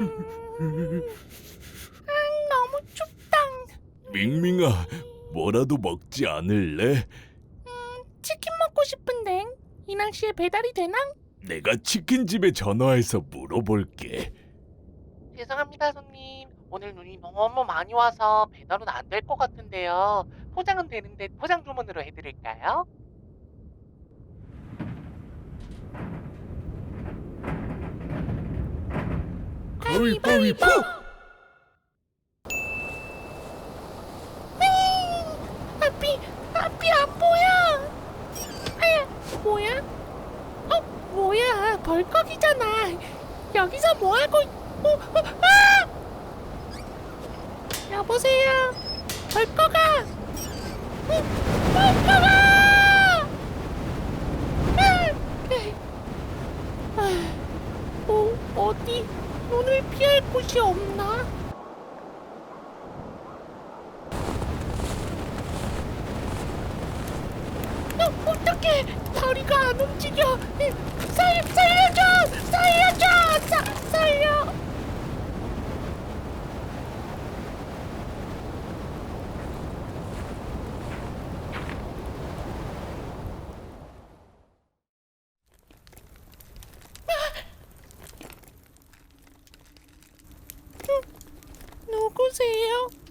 음, 너무 춥다. 밍밍아, 뭐라도 먹지 않을래? 치킨 먹고 싶은데 이 날씨에 배달이 되나? 내가 치킨집에 전화해서 물어볼게. 죄송합니다, 손님. 오늘 눈이 너무 많이 와서 배달은 안 될 것 같은데요. 포장은 되는데 포장 주문으로 해드릴까요? 가위바위보! 앞이 앞이 안 보여. 아야 뭐야? 어 뭐야 벌컥이잖아. 여기서 뭐 하고? 있- 어, 어, 아! 여보세요. 벌컥아. 어, 벌컥아. 아! 네. 아, 어 어디 눈을 피할 곳이 없나? 어, 어떡해! 다리가 안 움직여! 살, 살 아! 누구세요?